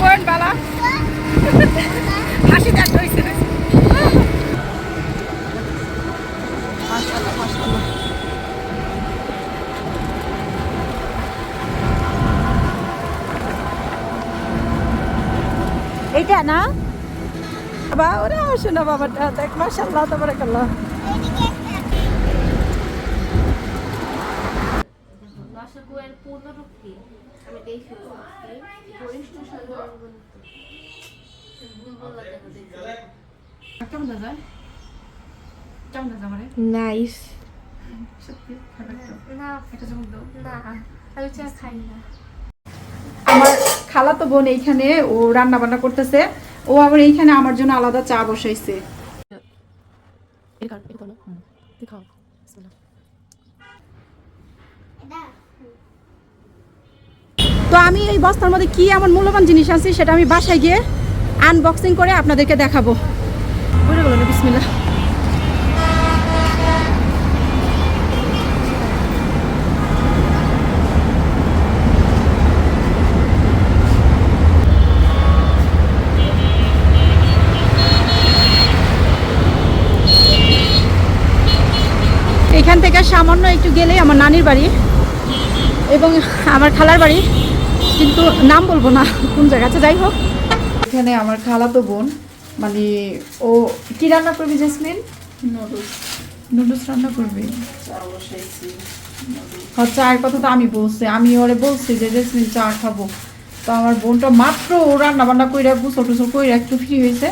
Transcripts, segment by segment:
বোন বালা। হাসি দেখ হয়েছে এইটা না? বাবা, ওরে আসো না বাবাটা, দেখ, মাশাআল্লাহ, তাবারাকাল্লাহ। দশকুয়ের পূর্ণরূপ কি আমি দেখি বরিষ্ঠ সর্বগুণ দুর্বলতা দেখতে কেমন দাদা কেমন দাদা মানে নাইস সত্যি খাবার তো আমার বোন এইখানে ও রান্না বান্না করতেছে। ও আবার এইখানে আমার জন্য আলাদা চা বসাইছে। তো আমি এই বস্তার মধ্যে কি এমন মূল্যবান জিনিস আছে সেটা আমি বাসায় গিয়ে আনবক্সিং করে আপনাদেরকে দেখাবো। গেল বিসমিল্লা এখান থেকে সামান্য একটু গেলেই আমার নানির বাড়ি এবং আমার খালার বাড়ি, কিন্তু নাম বলব না কোন জায়গা আছে যাই হোক। এখানে আমার খালাতো বোন মানে ও কি রান্না করবি জেসমিন? নুডলস। নুডলস রান্না করবি? হ্যাঁ চায়ের কথা তো আমি বলছি। আমি ওরে বলছি যে জেসমিন চা খাব। তো আমার বোনটা মাত্র ও রান্না বান্না কইরা গুছল টুসল কইরা একটু ফ্রি হয়েছে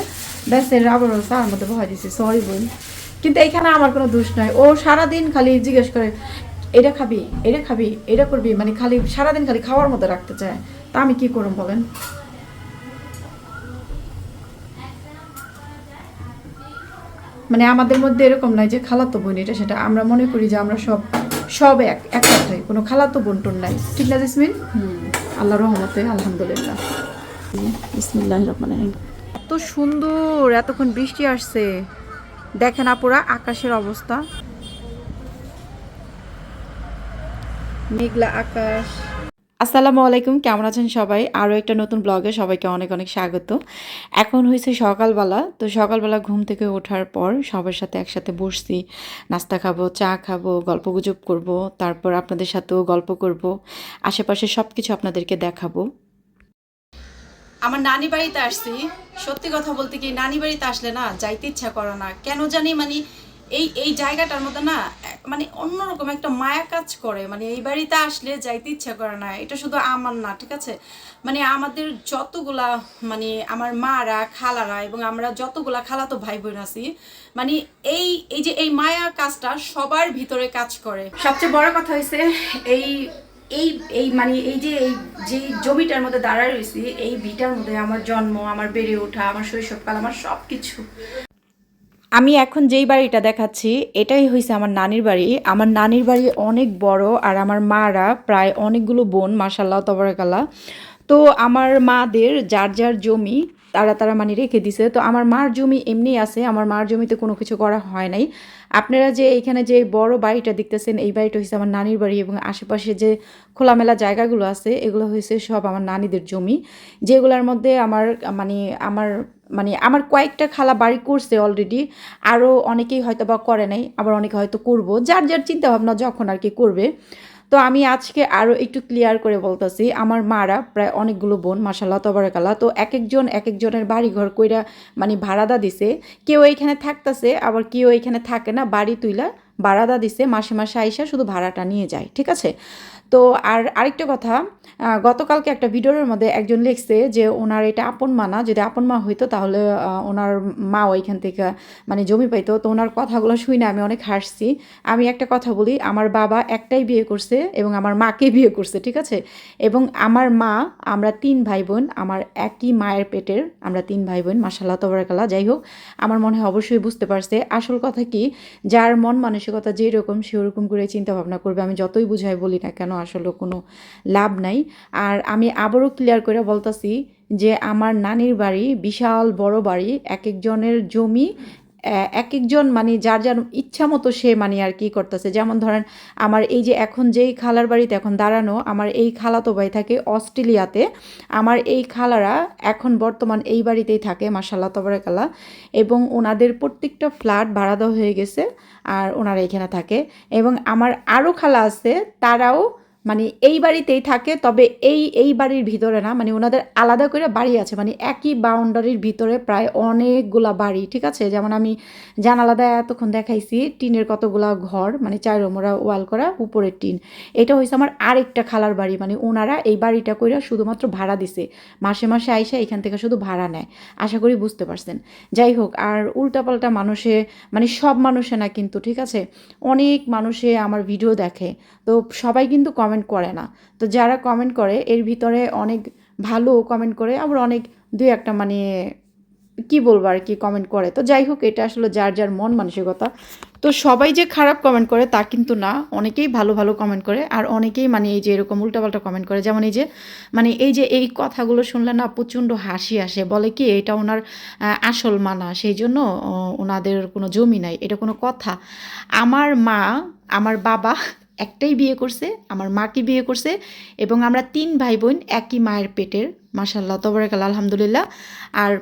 ব্যাস এর আবার চার মধ্যে বহাই দিছি। সরি বোন। কিন্তু এখানে আমার কোনো দোষ নাই। ও সারাদিন খালি জিজ্ঞেস করে এটা খাবি? এটা খাবি? এটা করবি? মানে খালি সারাদিন খালি খাওয়ার মধ্যে রাখতে চায়। তা আমি কি করব বলেন? মানে আমাদের মধ্যে এরকম নাই যে খালাতো বোন এটা সেটা। আমরা মনে করি যে আমরা সব সব এক এক কথায় কোনো খালাতো বোন টোন নাই। ঠিক না জেসমিন? আল্লাহ রহমতে আলহামদুলিল্লাহ। বিসমিল্লাহ রহমান এত সুন্দর এতক্ষণ বৃষ্টি আসছে। দেখেন আপুরা আকাশের অবস্থা। মেঘলা আকাশ। আসসালামু আলাইকুম, কেমন আছেন সবাই? আরও একটা নতুন ব্লগে সবাইকে অনেক অনেক স্বাগত। এখন হয়েছে সকালবেলা, তো সকালবেলা ঘুম থেকে ওঠার পর সবার সাথে একসাথে বসছি। নাস্তা খাব, চা খাব গল্প গুজব করব, তারপর আপনাদের সাথেও গল্প করব আশেপাশে সব কিছু আপনাদেরকে দেখাবো। আমার নানি বাড়িতে আসছি। সত্যি কথা বলতে কি, নানি বাড়িতে আসলে না, যাইতে ইচ্ছা করে না। কেন জানি মানে এই এই জায়গাটার মধ্যে না মানে অন্যরকম একটা মায়া কাজ করে। মানে এই বাড়িতে আসলে যাইতে ইচ্ছা করে না। এটা শুধু আমার না, ঠিক আছে? মানে আমাদের যতগুলা মানে আমার মারা, খালারা এবং আমরা যতগুলা খালাতো ভাই বোন আছি মানে এই এই যে এই মায়া কাজটা সবার ভিতরে কাজ করে। সবচেয়ে বড় কথা হয়েছে এই এই এই মানে এই যে এই যে জমিটার মধ্যে দাঁড়ায় রয়েছি এই ভিটার মধ্যে আমার জন্ম, আমার বেড়ে ওঠা, আমার শৈশবকাল, আমার সব কিছু আমি এখন যেই বাড়িটা দেখাচ্ছি, এটাই হয়েছে আমার নানির বাড়ি। আমার নানির বাড়ি অনেক বড় আর আমার মারা প্রায় অনেকগুলো বোন মাসাল্লাহ তবরাকাল্লাহ। তো আমার মাদের যার যার জমি তারা তারা মানে রেখে দিছে। তো আমার মার জমি এমনি আছে, আমার মার জমিতে কোনো কিছু করা হয় নাই। আপনারা যে এখানে যে বড় বাড়িটা দেখতেছেন, এই বাড়িটা হয়েছে আমার নানির বাড়ি এবং আশেপাশে যে খোলামেলা জায়গাগুলো আছে, এগুলো হয়েছে সব আমার নানিদের জমি। যেগুলোর মধ্যে আমার মানে আমার মানে আমার কয়েকটা খালা বাড়ি করছে অলরেডি আরও অনেকেই হয়তো বা করে নাই, আবার অনেকে হয়তো করব, যার যার চিন্তা ভাবনা যখন আর কি করবে। তো আমি আজকে আরও একটু ক্লিয়ার করে বলতেছি, আমার মারা প্রায় অনেকগুলো বোন মাসাল্লাহ তবরাকাল্লাহ, তো এক একজন এক একজনের বাড়ি ঘর কইরা মানে ভাড়াদা দিছে। কেউ এইখানে থাকতেছে, আবার কেউ এইখানে থাকে না, বাড়ি তুইলা ভাড়াদা দিছে, মাসে মাসে আইসা শুধু ভাড়াটা নিয়ে যায়, ঠিক আছে? তো আর আরেকটা কথা গতকালকে একটা ভিডিওর মধ্যে একজন লিখছে যে ওনার এটা আপন মা না, যদি আপন মা হইতো তাহলে ওনার মা ওইখান থেকে মানে জমি পাইতো। তো ওনার কথাগুলো শুনে আমি অনেক হাসছি। আমি একটা কথা বলি, আমার বাবা একটাই বিয়ে করছে এবং আমার মাকে বিয়ে করছে, ঠিক আছে? এবং আমার মা, আমরা তিন ভাই বোন আমার একই মায়ের পেটের, আমরা তিন ভাই বোন মাসাল্লাহ তবরাকাল্লাহ, যাই হোক, আমার মনে হয় অবশ্যই বুঝতে পারছে। আসল কথা কি, যার মন মানসিকতা যেরকম, সেরকম করে চিন্তা ভাবনা করবে, আমি যতই বুঝাই বলি না কেন আসলে কোনো লাভ নাই। আর আমি আবারও ক্লিয়ার করে বলতাছি যে আমার নানির বাড়ি বিশাল বড় বাড়ি এক একজনের জমি এক একজন মানে যার যার ইচ্ছা মতো সে মানে আর কি করতেছে। যেমন ধরেন আমার এই যে এখন যেই খালার বাড়িতে এখন দাঁড়ানো, আমার এই খালাতো ভাই থাকে অস্ট্রেলিয়াতে। আমার এই খালারা এখন বর্তমান এই বাড়িতেই থাকে মাসাল্লাহ তবরাকাল্লা এবং ওনাদের প্রত্যেকটা ফ্ল্যাট ভাড়া দেওয়া হয়ে গেছে, আর ওনারা এখানে থাকে। এবং আমার আরও খালা আছে, তারাও মানে এই বাড়িতেই থাকে, তবে এই এই বাড়ির ভিতরে না মানে ওনাদের আলাদা করে বাড়ি আছে মানে একই বাউন্ডারির ভিতরে প্রায় অনেকগুলা বাড়ি, ঠিক আছে? যেমন আমি জানালাদা এতক্ষণ দেখাইছি, টিনের কতগুলা ঘর মানে চার ওয়াল করা, উপরের টিন। এটা হয়েছে আমার আরেকটা খালার বাড়ি মানে ওনারা এই বাড়িটা কইরা শুধুমাত্র ভাড়া দিছে। মাসে মাসে আইসা এখান থেকে শুধু ভাড়া নেয়, আশা করি বুঝতে পারছেন। যাই হোক, আর উল্টাপাল্টা মানুষে মানে সব মানুষে না কিন্তু, ঠিক আছে? অনেক মানুষে আমার ভিডিও দেখে, তো সবাই কিন্তু কমেন্ট করে না। তো যারা কমেন্ট করে, এর ভিতরে অনেক ভালো কমেন্ট করে, আবার অনেক দুই একটা মানে কি বলব আর কি কমেন্ট করে। তো যাই হোক, এটা আসলে যার যার মন মানসিকতা। তো সবাই যে খারাপ কমেন্ট করে তা কিন্তু না। অনেকেই ভালো ভালো কমেন্ট করে, আর অনেকেই মানে এই যে এরকম উল্টাপাল্টা কমেন্ট করে। যেমন এই যে মানে এই যে এই কথাগুলো শুনলে না প্রচণ্ড হাসি আসে। বলে কি এটা ওনার আসল মানা, সেই জন্য ওনাদের কোনো জমি নাই, এটা কোনো কথা। আমার মা, আমার বাবা একটাই বিয়ে করছে, আমার মাকে বিয়ে করছে এবং আমরা তিন ভাই বোন একই মায়ের পেটের মাসাল্লাহ তবরাকাল আলহামদুলিল্লাহ। আর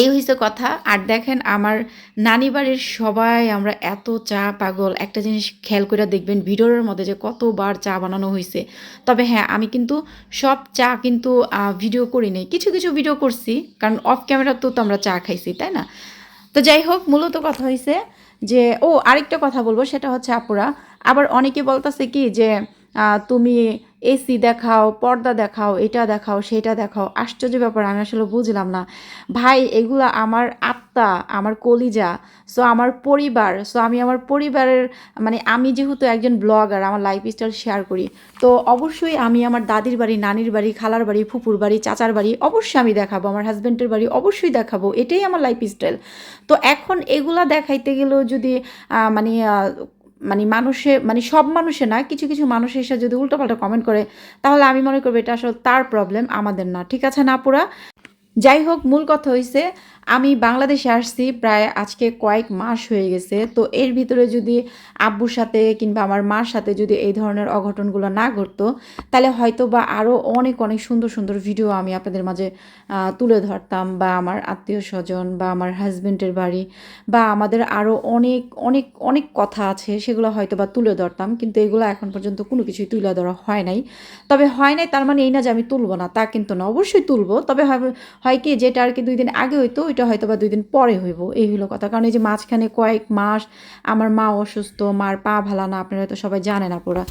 এই হয়েছে কথা, আর দেখেন আমার নানি বাড়ির সবাই আমরা এত চা পাগল, একটা জিনিস খেয়াল করে দেখবেন ভিডিওর মধ্যে যে কতবার চা বানানো হয়েছে তবে হ্যাঁ আমি কিন্তু সব চা কিন্তু ভিডিও করি নাই, কিছু কিছু ভিডিও করছি, কারণ অফ ক্যামেরা তো তো আমরা চা খাইছি, তাই না? তো যাই হোক, মূলত কথা হয়েছে যে, ও আরেকটা কথা বলব, সেটা হচ্ছে আপুরা আবার অনেকে বলতেছে কি যে তুমি এসি দেখাও, পর্দা দেখাও, এটা দেখাও, সেটা দেখাও। আশ্চর্য ব্যাপার, আমি আসলে বুঝলাম না। ভাই, এগুলা আমার আত্মা, আমার কলিজা সো আমার পরিবার সো আমি আমার পরিবারের মানে আমি যেহেতু একজন ব্লগার, আমার লাইফ স্টাইল শেয়ার করি, তো অবশ্যই আমি আমার দাদির বাড়ি, নানির বাড়ি, খালার বাড়ি, ফুপুর বাড়ি, চাচার বাড়ি অবশ্যই আমি দেখাবো, আমার হাজব্যান্ডের বাড়ি অবশ্যই দেখাবো, এটাই আমার লাইফ স্টাইল তো এখন এগুলা দেখাইতে গেলেও যদি মানে মানে মানুষে মানে সব মানুষে না, কিছু কিছু মানুষ এসে যদি উল্টোপাল্টা কমেন্ট করে, তাহলে আমি মনে করব এটা আসলে তার প্রবলেম আমাদের না। ঠিক আছে না পুরা যাই হোক, মূল কথা হয়েছে আমি বাংলাদেশে আসছি প্রায় আজকে কয়েক মাস হয়ে গেছে। তো এর ভিতরে যদি আব্বুর সাথে কিংবা আমার মার সাথে যদি এই ধরনের অঘটনগুলো না ঘটতো, তাহলে হয়তো বা আরও অনেক অনেক সুন্দর সুন্দর ভিডিও আমি আপনাদের মাঝে তুলে ধরতাম বা আমার আত্মীয় স্বজন বা আমার হাজব্যান্ডের বাড়ি বা আমাদের আরও অনেক অনেক অনেক কথা আছে, সেগুলো হয়তো বা তুলে ধরতাম। কিন্তু এগুলো এখন পর্যন্ত কোনো কিছুই তুলে ধরা হয় নাই। তবে হয় নাই, তার মানে এই না যে আমি তুলবো না, তা কিন্তু না। অবশ্যই তুলবো। তবে হয়- কি, যেটা আর কি দুই দিন আগে হইতো, ওইটা হয়তো বা দুই দিন পরে হইব, এই হলো কথা। কারণ এই যে মাঝখানে কয়েক মাস আমার মা অসুস্থ, মার পা ভালা না, আপনারা হয়তো সবাই জানেন আপনারা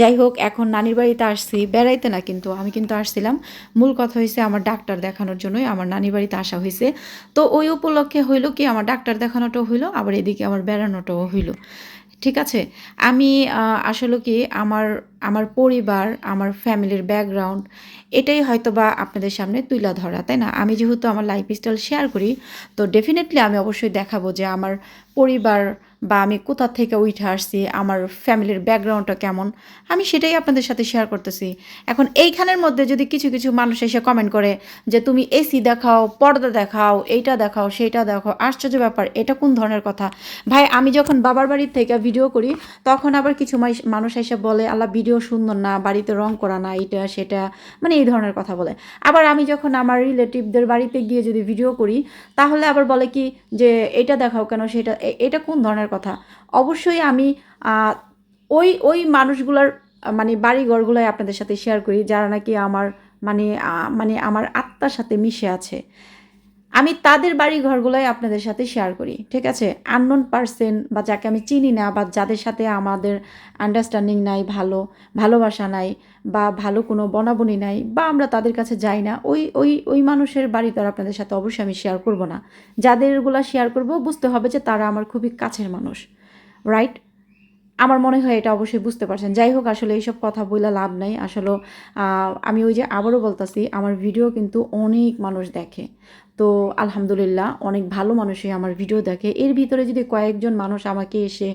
যাই হোক, এখন নানির বাড়িতে আসছি, বেড়াইতে না কিন্তু, আমি কিন্তু আসছিলাম। মূল কথা হয়েছে আমার ডাক্তার দেখানোর জন্যই আমার নানির বাড়িতে আসা হয়েছে তো ওই উপলক্ষে হইল কি, আমার ডাক্তার দেখানোটাও হইল, আবার এদিকে আমার বেড়ানোটাও হইল। ঠিক আছে? আমি আসলে কি আমার আমার পরিবার, আমার ফ্যামিলির ব্যাকগ্রাউন্ড এটাই হয়তো বা আপনাদের সামনে তুলা ধরা, তাই না? আমি যেহেতু আমার লাইফ স্টাইল শেয়ার করি, তো ডেফিনেটলি আমি অবশ্যই দেখাবো যে আমার পরিবার বা আমি কোথা থেকে উঠে আসছি, আমার ফ্যামিলির ব্যাকগ্রাউন্ডটা কেমন, আমি সেটাই আপনাদের সাথে শেয়ার করতেছি। এখন এইখানের মধ্যে যদি কিছু কিছু মানুষ এসে কমেন্ট করে যে, তুমি এসি দেখাও, পর্দা দেখাও, এইটা দেখাও, সেইটা দেখাও, আশ্চর্য ব্যাপার, এটা কোন ধরনের কথা? ভাই, আমি যখন বাবার বাড়ির থেকে ভিডিও করি, তখন আবার কিছু মানুষ এসে বলে, আল্লাহ ভিডিও সুন্দর না, বাড়িতে রং করা না এটা সেটা। মানে এই ধরনের কথা বলে। আবার আমি যখন আমার রিলেটিভদের বাড়িতে গিয়ে যদি ভিডিও করি, তাহলে আবার বলে কি যে এটা দেখাও কেন, সেটা এটা কোন ধরনের কথা। অবশ্যই আমি ওই ওই মানুষগুলোর মানে বাড়ি ঘরগুলোই আপনাদের সাথে শেয়ার করি, যারা নাকি আমার মানে মানে আমার আত্মার সাথে মিশে আছে। আমি তাদের বাড়ি ঘরগুলোই আপনাদের সাথে শেয়ার করি, ঠিক আছে? আননোন পার্সন বা যাকে আমি চিনি না বা যাদের সাথে আমাদের আন্ডারস্ট্যান্ডিং নাই, ভালো, ভালোবাসা নাই বা ভালো কোনো বনাবনি নাই বা আমরা তাদের কাছে যাই না, ওই ওই ওই মানুষের বাড়ি তো আপনাদের সাথে অবশ্যই আমি শেয়ার করব না। যাদেরগুলো শেয়ার করব, বুঝতে হবে যে তারা আমার খুবই কাছের মানুষ রাইট আমার মনে হয় এটা অবশ্যই বুঝতে পারছেন। যাই হোক, আসলে এইসব কথা বলে লাভ নাই। আসলে আমি ওই যে আবারও বলতাছি, আমার ভিডিও কিন্তু অনেক মানুষ দেখে। তো আলহামদুলিল্লাহ, অনেক ভালো মানুষই আমার ভিডিও দেখে। এর ভিতরে যদি কয়েকজন মানুষ আমাকে এসে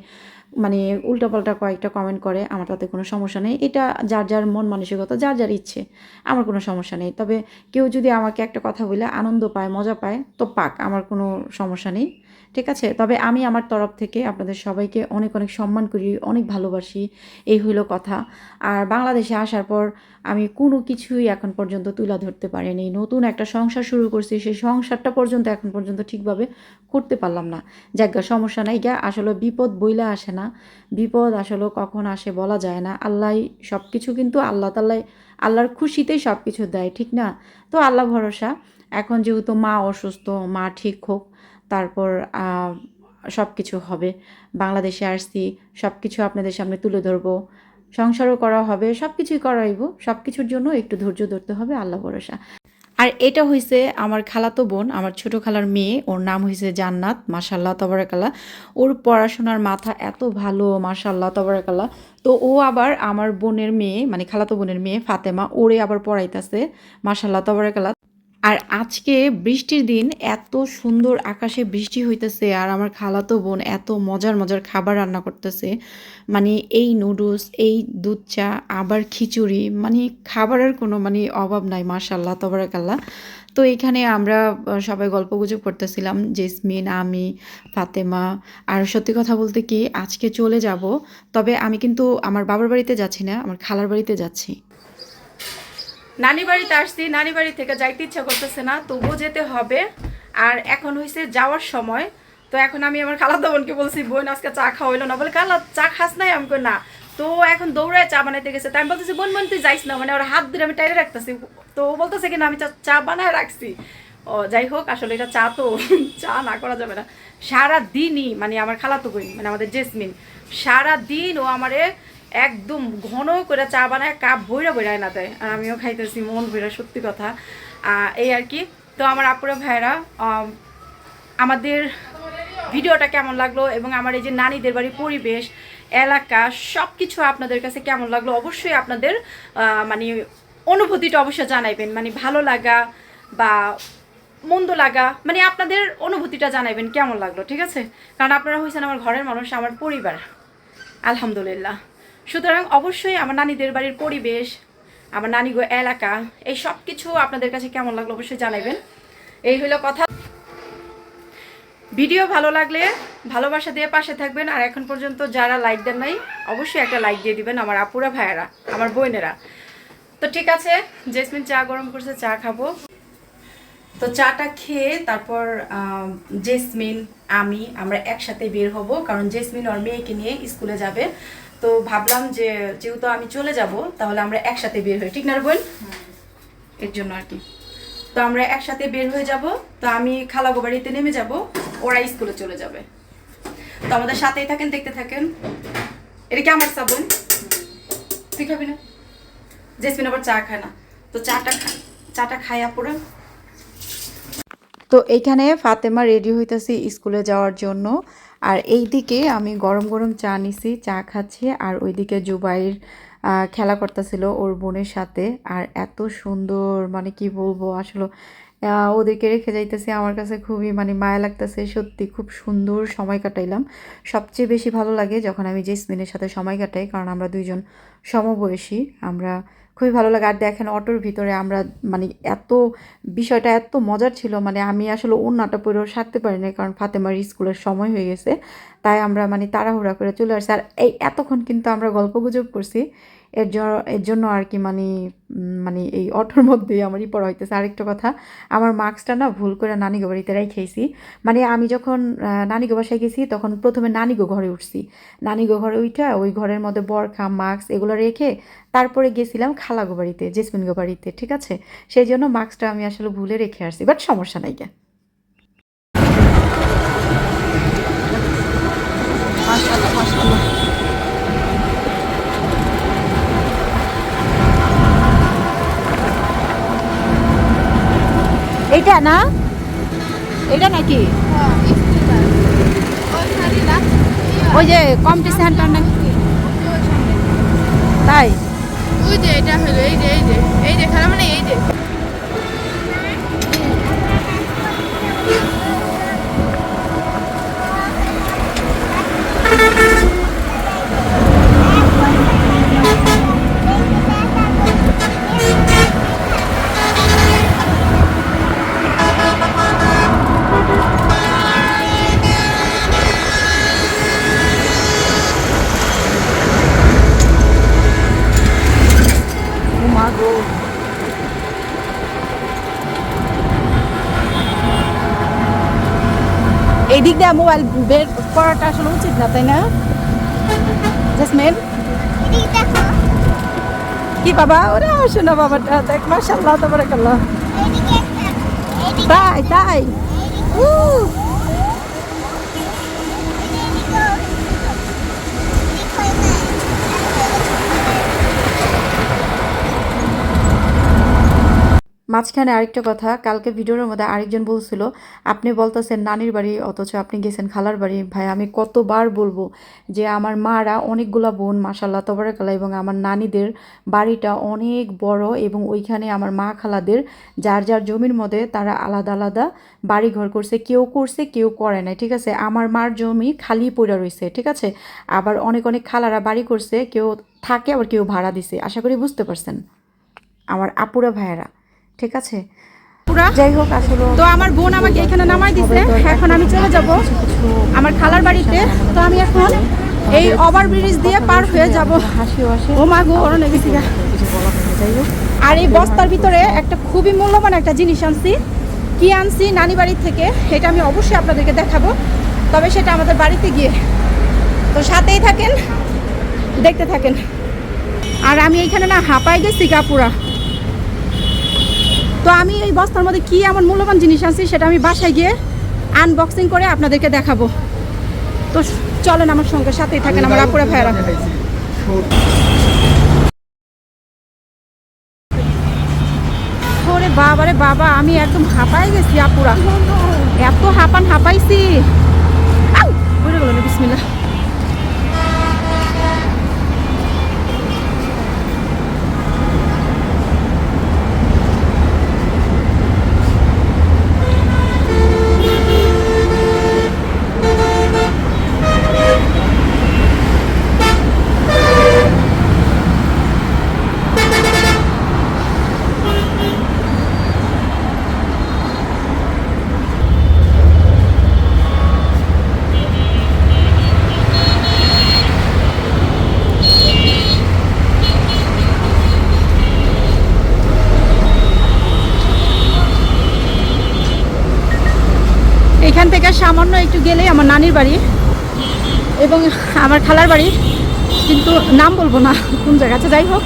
মানে উল্টাপাল্টা কয়েকটা কমেন্ট করে, আমার তাতে কোনো সমস্যা নেই। এটা যার যার মন মানসিকতা, যার যার ইচ্ছে, আমার কোনো সমস্যা নেই। তবে কেউ যদি আমাকে একটা কথা বলে আনন্দ পায়, মজা পায়, তো পাক, আমার কোনো সমস্যা নেই। ঠিক আছে? তবে আমি আমার তরফ থেকে আপনাদের সবাইকে অনেক অনেক সম্মান করি, অনেক ভালোবাসি। এই হইল কথা। আর বাংলাদেশে আসার পর আমি কোনো কিছুই এখন পর্যন্ত তুলা ধরতে পারিনি। নতুন একটা সংসার শুরু করছি, সেই সংসারটা পর্যন্ত এখন পর্যন্ত ঠিকভাবে করতে পারলাম না। যাজ্ঞা সমস্যা নাই গা। আসলে বিপদ বইলে আসে না। বিপদ আসলে কখন আসে বলা যায় না। আল্লাহ সব কিছু কিন্তু আল্লাহ তাল্লাহ আল্লাহর খুশিতেই সব কিছু দেয়, ঠিক না? তো আল্লাহ ভরসা। এখন যেহেতু মা অসুস্থ, মা ঠিক হোক, তারপর সব কিছু হবে। বাংলাদেশে আসছি সব কিছু আপনাদের সামনে তুলে ধরবো। সংসারও করা হবে সব কিছুই করাইব। সব কিছুর জন্য একটু ধৈর্য ধরতে হবে, আল্লাহ ভরসা। আর এটা হয়েছে আমার খালাতো বোন, আমার ছোট খালার মেয়ে, ওর নাম হয়েছে জান্নাত মাসাল্লাহ তবরাকাল্লা ওর পড়াশোনার মাথা এত ভালো মাসাল্লাহ তবরাকাল্লা তো ও আবার আমার বোনের মেয়ে মানে খালাতো বোনের মেয়ে ফাতেমা, ওরে আবার পড়াইতেছে মাসাল্লাহ তবরাকাল্লা আর আজকে বৃষ্টির দিন, এত সুন্দর আকাশে বৃষ্টি হইতেছে আর আমার খালাতো বোন এত মজার মজার খাবার রান্না করতেছে। মানে এই নুডলস, এই দুধ চা, আবার খিচুড়ি মানে খাবারের কোনো মানে অভাব নাই মাশাল্লাহ তবরাকাল্লাহ। তো এখানে আমরা সবাই গল্প গুজব করতেছিলাম, জেসমিন, আমি, ফাতেমা। আর সত্যি কথা বলতে কি, আজকে চলে যাব, তবে আমি কিন্তু আমার বাবার বাড়িতে যাচ্ছি না, আমার খালার বাড়িতে যাচ্ছি। নানি বাড়িতে আসছি, নানি বাড়ি থেকে যাইতে ইচ্ছা করতেছে না তবুও যেতে হবে। আর এখন হয়েছে যাওয়ার সময়, তো এখন আমি আমার খালাতো বোনকে বলছি, বোন, আজকে চা খাওয়া হইল না। বলে, খালা, চা খাস নাই? আমি না। তো এখন দৌড়ায় চা বানাইতে গেছে। তাই আমি বলতেছি, বোন বোন, তুই যাইস না। মানে ওর হাত ধরে আমি টাইরে রাখতেছি। তো ও বলতেছে কিনা আমি চা- বানায় রাখছি। ও যাই হোক, আসলে এটা চা তো, চা না করা যাবে না। সারা দিনই মানে আমার খালাতো বোন মানে আমাদের জেসমিন সারা দিন ও আমারে একদম ঘন করে চা বানায়, কাপ বইরা বইরা না দেয়। আর আমিও খাইতেছি, মন বইরা সত্যি কথা। এই আর কি। তো আমার আপুরা ভাইরা আমাদের ভিডিওটা কেমন লাগল এবং আমার এই যে নানিদের বাড়ির পরিবেশ, এলাকা সব কিছু আপনাদের কাছে কেমন লাগল অবশ্যই আপনাদের মানে অনুভূতিটা অবশ্যই জানাইবেন। মানে ভালো লাগা বা মন্দ লাগা মানে আপনাদের অনুভূতিটা জানাইবেন কেমন লাগল, ঠিক আছে? কারণ আপনারা হয়েছেন আমার ঘরের মানুষ, আমার পরিবার। আলহামদুলিল্লাহ। সুতরাং অবশ্যই আমার নানিদের বাড়ির পরিবেশ, আমার নানিগো এলাকা, এই সব কিছু আপনাদের কাছে কেমন লাগল অবশ্যই জানাবেন। এই হলো কথা। ভিডিও ভালো লাগলে ভালোবাসা দিয়ে পাশে থাকবেন, আর এখন পর্যন্ত যারা লাইক দেন নাই, অবশ্যই একটা লাইক দিয়ে দিবেন আমার আপুরা ভাইয়েরা, আমার বোনেরা। তো ঠিক আছে, জেসমিন চা গরম করছে, চা খাব। তো চাটা খেয়ে তারপর জেসমিন, আমি আমরা একসাথে বের হব, কারণ জেসমিন ওর মেয়েকে নিয়ে স্কুলে যাবে। তো ভাবলাম যে যেহেতু আমি চলে যাব, তাহলে আমরা একসাথে বের হই। ঠিক না বোন এর জন্য আর কি। তো আমরা একসাথে বের হয়ে যাব, তো আমি খালাগো বাড়িতে নেমে যাব, ওরা স্কুলে চলে যাবে। তো আমাদের সাথেই থাকেন, দেখতে থাকেন। এটা কি আমার সাবন? তুই খাবি না? জেসমিন আবার চা খায় না। তো চাটা চাটা খায় আপুরা। তো এইখানে ফাতেমা রেডি হইতেছি স্কুলে যাওয়ার জন্য। আর এই দিকে আমি গরম গরম চা নিছি চা খাচ্ছি আর ওইদিকে জুবাইর আহ, খেলা করতেছিল ওর বোনের সাথে। আর এত সুন্দর মানে কি বলব আসলে ওদেরকে রেখে যাইতেছি আমার কাছে খুবই মানে মায়া লাগতেছে সত্যি খুব সুন্দর সময় কাটাইলাম। সবচেয়ে বেশি ভালো লাগে যখন আমি জেসমিনের সাথে সময় কাটাই কারণ আমরা দুইজন সমবয়সী আমরা খুবই ভালো লাগে। আর দেখেন অটোর ভিতরে আমরা মানে এত বিষয়টা এত মজার ছিল মানে আমি আসলে অন্য অন্যটা পরেও সারতে পারি না কারণ ফাতেমার স্কুলের সময় হয়ে গেছে। তাই আমরা মানে তাড়াহুড়া করে চলে আসছি। আর এই এতক্ষণ কিন্তু আমরা গল্প গুজব করছি। এর জন্য এর জন্য আর কি মানে মানে এই অটোর মধ্যেই আমারই পড়া হইতেছে। আরেকটা কথা, আমার মাস্কটা না ভুল করে নানিগো বাড়িতে রেখেছি। মানে আমি যখন নানিগো বাসায় গেছি, তখন প্রথমে নানিগো ঘরে উঠছি। নানিগো ঘরে উঠা ওই ঘরের মধ্যে বরখা মাস্ক এগুলো রেখে তারপরে গেছিলাম খালাগো বাড়িতে জেসমিনগো বাড়িতে, ঠিক আছে? সেই জন্য মাস্কটা আমি আসলে ভুলে রেখে আসছি বাট সমস্যা নাই গে এইটা না? এটা নাকি? ওই যে কম্পিটিশনটা নাকি? তাই? ওই যে এটা হলো, এই যে এই যে এই যে, খেলা মানে এই যে। মোবাইল বের করাটা আসলে উচিত না তাই না? জাসমিন? কি বাবা? ওরে আসো না বাবাটা দেখ মার্শাল্লাহ তোমার কাল্লা তাই তাই। মাঝখানে আরেকটা কথা, কালকে ভিডিওর মধ্যে আরেকজন বলছিল, আপনি বলতেছেন নানির বাড়ি, অথচ আপনি গেছেন খালার বাড়ি। ভাই, আমি কতবার বলব যে আমার মারা অনেকগুলা বোন মাসাল্লাহ তবরাকালা এবং আমার নানিদের বাড়িটা অনেক বড় এবং ওইখানে আমার মা খালাদের যার যার জমির মধ্যে তারা আলাদা আলাদা বাড়ি ঘর করছে। কেউ করছে, কেউ করে নাই, ঠিক আছে? আমার মার জমি খালি পড়ে রয়েছে ঠিক আছে? আবার অনেক অনেক খালারা বাড়ি করছে, কেউ থাকে, আবার কেউ ভাড়া দিছে। আশা করি বুঝতে পারছেন। আমার আপুরা ভাইয়েরা। ঠিক আছে? যাই হোক আসলে তো আমার বোন আমাকে এখানে নামাই দিছে এখন আমি চলে যাব আমার খালার বাড়িতে। তো আমি এখন এই ওভার ব্রিজ দিয়ে পার হয়ে যাব। ও মা গো ওর লেগেছি আর এই বস্তার ভিতরে একটা খুবই মূল্যবান একটা জিনিস আনছি। কি আনছি নানি বাড়ির থেকে এটা আমি অবশ্যই আপনাদেরকে দেখাবো। তবে সেটা আমাদের বাড়িতে গিয়ে। তো সাথেই থাকেন দেখতে থাকেন। আর আমি এইখানে না হাঁপাই গেছি কাপুরা তো আমি এই বস্তার মধ্যে কি এমন মূল্যবান জিনিস আনছি সেটা আমি বাসায় গিয়ে আনবক্সিং করে আপনাদেরকে দেখাবো। তো চলেন আমার সঙ্গে, সাথেই থাকেন আমার আপুরা ভাইয়েরা। ওরে বাবা রে বাবা, আমি একদম হাঁপাই গেছি আপুরা। এত হাঁপান হাঁপাইছি। আউ! উড়ে গেল না বিসমিল্লাহ এখান থেকে গেলেই আমার নানির বাড়ি এবং আমার খালার বাড়ি, কিন্তু নাম বলব না কোন জায়গাতে যাই হোক।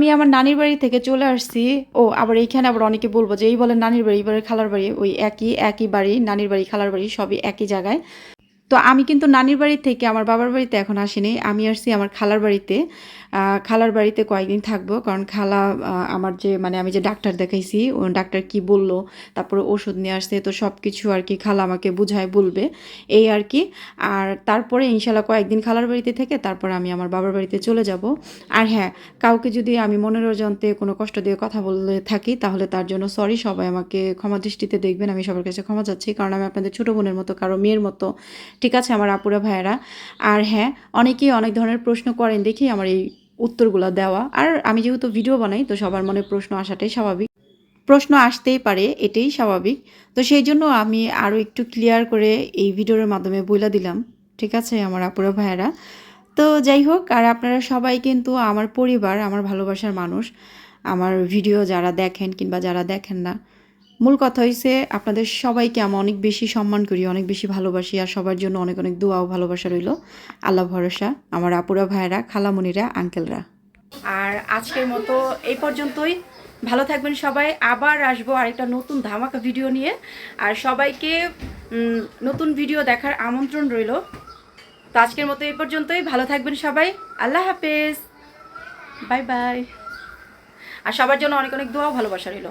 আমি আমার নানির বাড়ি থেকে চলে আসছি। ও, আবার এইখানে আবার অনেকে বলব যে, এই বলে নানির বাড়ি এবারে খালার বাড়ি, ওই একই একই বাড়ি, নানির বাড়ি, খালার বাড়ি, সবই একই জায়গায়। তো আমি কিন্তু নানির বাড়ি থেকে আমার বাবার বাড়িতে এখন আসিনি, আমি আসছি আমার খালার বাড়িতে। খালার বাড়িতে কয়েকদিন থাকব, কারণ খালা আমার যে মানে আমি যে ডাক্তার দেখাইছি, ও ডাক্তার কি বলল, তারপরে ওষুধ নিয়ে আসছে, তো সব কিছু আর কি খালা আমাকে বুঝায়, বলবে, এই আর কি। আর তারপরে ইনশাল্লাহ কয়েকদিন খালার বাড়িতে থেকে, তারপর আমি আমার বাবার বাড়িতে চলে যাব। আর হ্যাঁ কাউকে যদি আমি মনের অজান্তে কোনো কষ্ট দিয়ে কথা বলে থাকি, তাহলে তার জন্য সরি সবাই আমাকে ক্ষমা দৃষ্টিতে দেখবেন, আমি সবার কাছে ক্ষমা চাচ্ছি, কারণ আমি আপনাদের ছোটো বোনের মতো, কারও মেয়ের মতো। ঠিক আছে আমার আপুরা ভাইয়েরা। আর হ্যাঁ অনেকেই অনেক ধরনের প্রশ্ন করেন, দেখি আমার এই উত্তরগুলো দেওয়া। আর আমি যেহেতু ভিডিও বানাই, তো সবার মনে প্রশ্ন আসাটাই স্বাভাবিক। প্রশ্ন আসতেই পারে, এটাই স্বাভাবিক। তো সেই জন্য আমি আরও একটু ক্লিয়ার করে এই ভিডিওর মাধ্যমে বইলা দিলাম। ঠিক আছে, আমার আপুরা, ভাইয়েরা? তো যাই হোক, আর আপনারা সবাই কিন্তু আমার পরিবার, আমার ভালোবাসার মানুষ। আমার ভিডিও যারা দেখেন কিংবা যারা দেখেন না মূল কথা হইছে আপনাদের সবাইকে আমি অনেক বেশি সম্মান করি, অনেক বেশি ভালোবাসি আর সবার জন্য অনেক অনেক দোয়া ও ভালোবাসা রইল। আল্লাহ ভরসা, আমার আপুরা ভাইয়েরা খালামণিরা আঙ্কেলরা। আর আজকের মতো এই পর্যন্তই। ভালো থাকবেন সবাই। আবার আসব আরেকটা নতুন ধামাকা ভিডিও নিয়ে। আর সবাইকে নতুন ভিডিও দেখার আমন্ত্রণ রইল। তো আজকের মতো এই পর্যন্তই। ভালো থাকবেন সবাই। আল্লাহ হাফেজ। Bye bye. আর সবার জন্য অনেক অনেক দোয়া ভালোবাসা রইল।